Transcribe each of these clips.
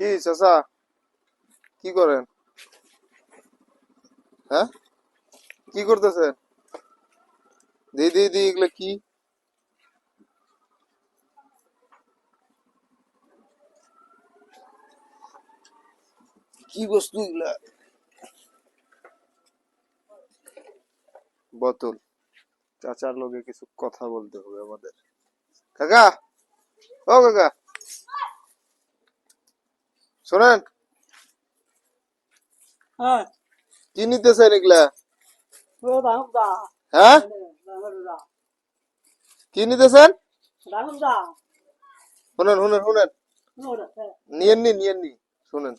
কি চাচা? কি করেন? হ্যাঁ? কি করতেছেন? দি দি দি, এগুলো কি? কি বস্তু এগুলা? বোতল। চাচার লোকে কিছু কথা বলতে হবে আমাদের। কাকা? ও কাকা! শোনেন হ্যাঁ। কি নিতেছেন এগুলা? হ্যাঁ? কি নিতেছেন? শুনেন শুনেন শুনেন। হ্যাঁ। নিয়েন নি নিয়েন নি শুনেন।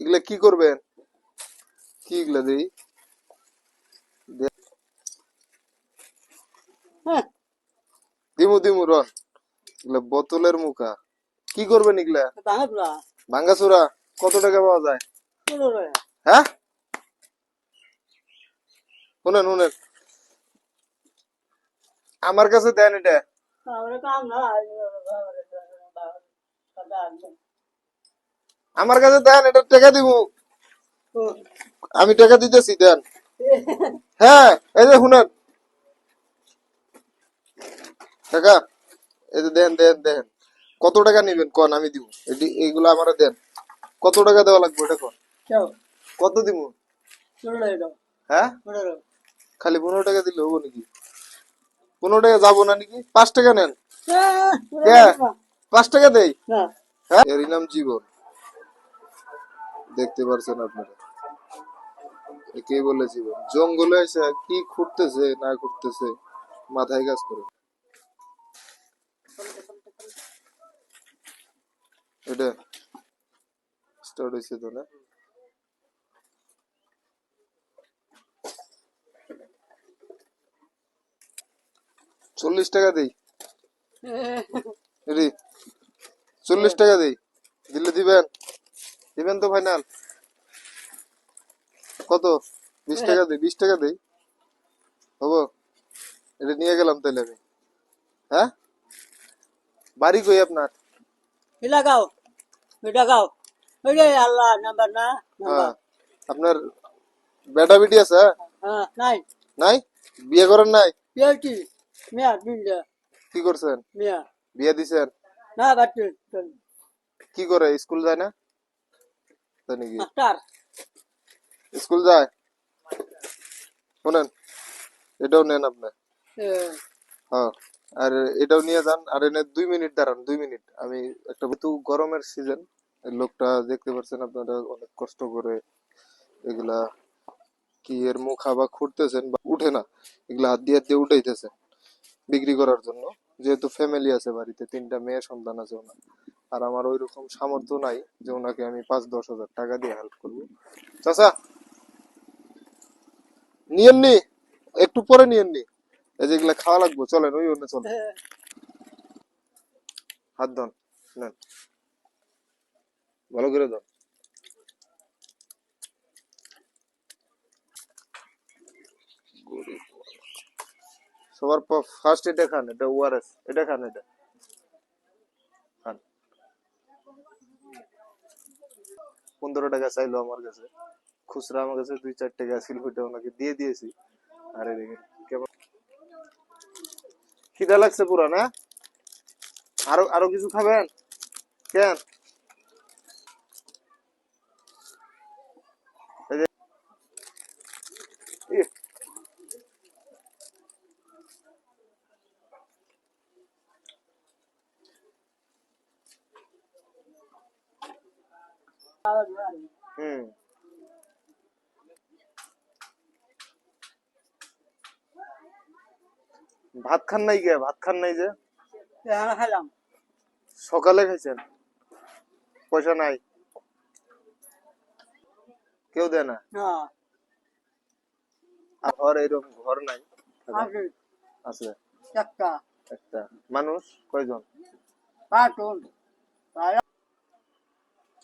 এগুলা কি করবেন? কি এগুলা দেই? হ্যাঁ। দিমু দিমু রন। এগুলা বোতলের মুখা। কি করবেন এগুলা? দা ভাঙ্গাচুরা কত টাকা পাওয়া যায়? হ্যাঁ? শুনেন শুনেন। আমার কাছে দেন এটা। আমার কাছে দেন এটা টাকা দিব। আমি টাকা দিতেছি দেন। হ্যাঁ এই যে শুনেন। টাকা এই যে দেন দেন দেন। কত টাকা নিবেন কন? আমি দিব। এটি এইগুলো আমার দেন। কত টাকা দেওয়া লাগবে এটা কন? কত দিব হ্যাঁ? খালি পনেরো টাকা দিলে হব নাকি? পনেরো টাকা যাব না নাকি? পাঁচ টাকা নেন। পাঁচ টাকা দেই? না। হ্যাঁ? এরই নাম জীবন। দেখতে পারছেন আপনারা। একেই বলে জীবন। জঙ্গলে এসে কি খুঁড়তেছে না খুঁড়তেছে মাথায় কাজ করে। এটা স্টার্ট হয়েছে তো না? চল্লিশ টাকা দেই। রে চল্লিশ টাকা দেই। দিলে দিবেন? দিবেন তো ফাইনাল কত? বিশ টাকা দেই, বিশ টাকা দেই। হব? এটা নিয়ে গেলাম তাহলে আমি। হ্যাঁ? বাড়ি কই আপনার? লাগাও এটা গাও ওই আল্লাহ নাম্বার না? হ্যাঁ। আপনার বেটা বেটি আছে? হ্যাঁ? নাই। নাই? বিয়ে করেন নাই? পেয়েছি মিয়া বিন্দা কি করছেন? মিয়া। বিয়ে দিছেন? না বাচ্চা কি করে স্কুল যায় না? তাই নাকি? স্কুল যায়? শোনেন এটাও নেন আপনি। হ্যাঁ আর এটাও নিয়ে যান আর এনে দুই মিনিট দাঁড়ান দুই মিনিট। আমি একটা গরমের সিজন লোকটা দেখতে পাচ্ছেন আপনারা অনেক কষ্ট করে এগুলা কি এর মুখ আবার খুঁড়তেছেন বা উঠে না এগুলা হাত দিয়ে হাত দিয়ে উঠাইতেছেন বিক্রি করার জন্য। যেহেতু ফ্যামিলি আছে বাড়িতে তিনটা মেয়ে সন্তান আছে ওনার। আর আমার ওই রকম সামর্থ্য নাই যে ওনাকে আমি পাঁচ দশ হাজার টাকা দিয়ে হেল্প করব। চাচা নিয়েননি একটু পরে নিয়েননি এই যেগুলা খাওয়া লাগবে চলেন ওই অন্য চলেন। হাত ধন নেন। ভালো করে মানুষ। সবার ফার্স্ট এটা খান, এটা ওআরএস এটা খান এটা। খান। পনেরো টাকা চাইলো আমার কাছে। খুচরা আমার কাছে দুই চার টাকা ছিল ওইটা ওনাকে দিয়ে দিয়েছি। আরে দেখেন কেমন? খিদা লাগছে পুরা, না? আরও আরও কিছু খাবেন? কেন? হুম ভাত খান নাই কে? ভাত খান নাই যে? খেলাম সকালে খাইছেন? পয়সা নাই? কেউ দেয় না? ঘর এরকম ঘর নাই? আছে? একটা। একটা। মানুষ? কয়জন?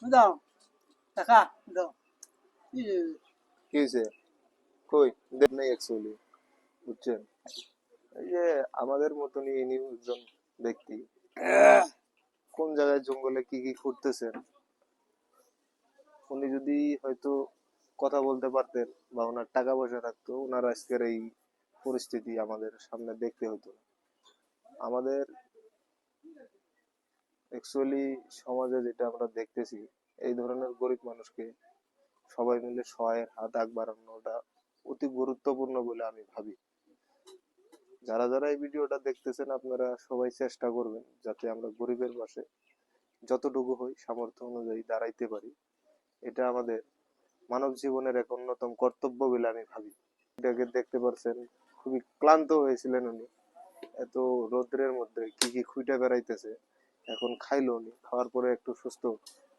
দাও। টাকা দাও। কি হয়েছে কই? দেখ নাই অ্যাকচুয়ালি বুঝছেন? এই যে আমাদের মতনই ইনি একজন ব্যক্তি কোন জায়গায় জঙ্গলে কি কি করতেছেন উনি যদি হয়তো কথা বলতে পারতেন বা ওনার টাকা পয়সা থাকতো ওনার আজকের এই পরিস্থিতি আমাদের সামনে দেখতে হতো। আমাদের অ্যাকচুয়ালি সমাজে যেটা আমরা দেখতেছি এই ধরনের গরিব মানুষকে সবাই মিলে সহায়ের হাত আগ বাড়ানোটা অতি গুরুত্বপূর্ণ বলে আমি ভাবি। যারা যারা এই ভিডিওটা দেখতেছেন, আপনারা সবাই চেষ্টা করবেন যাতে আমরা গরিবের পাশে যতটুকু হই সামর্থ্য অনুযায়ী দাঁড়াইতে পারি। এটা আমাদের মানব জীবনের এক অন্যতম কর্তব্য বলে আমি ভাবি। এটাকে দেখতে পারছেন, খুবই ক্লান্ত হয়েছিলেন উনি। এত রৌদ্রের মধ্যে কি কি খুঁটে বেড়াইতেছে, এখন খাইলো উনি, খাওয়ার পরে একটু সুস্থ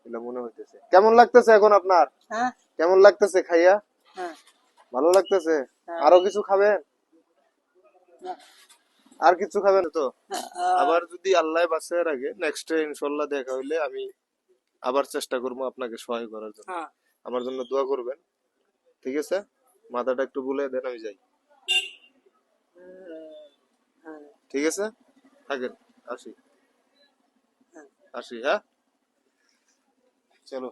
মনে হইতেছে। কেমন লাগতেছে এখন আপনার? হ্যাঁ। কেমন লাগতেছে খাইয়া? হ্যাঁ। ভালো লাগতেছে? হ্যাঁ। আরও কিছু খাবেন? আর কিছু খাবেন তো? আবার যদি আল্লাহ বাঁচে রাখে নেক্সট ইনশাল্লাহ দেখা হইলে আমি আবার চেষ্টা করব আপনাকে সহায় করার জন্য। আমার জন্য দোয়া করবেন। ঠিক আছে? মাথাটা একটু বলে দেন আমি যাই। ঠিক আছে? থাকেন। আসি। আসি হ্যাঁ? Salud.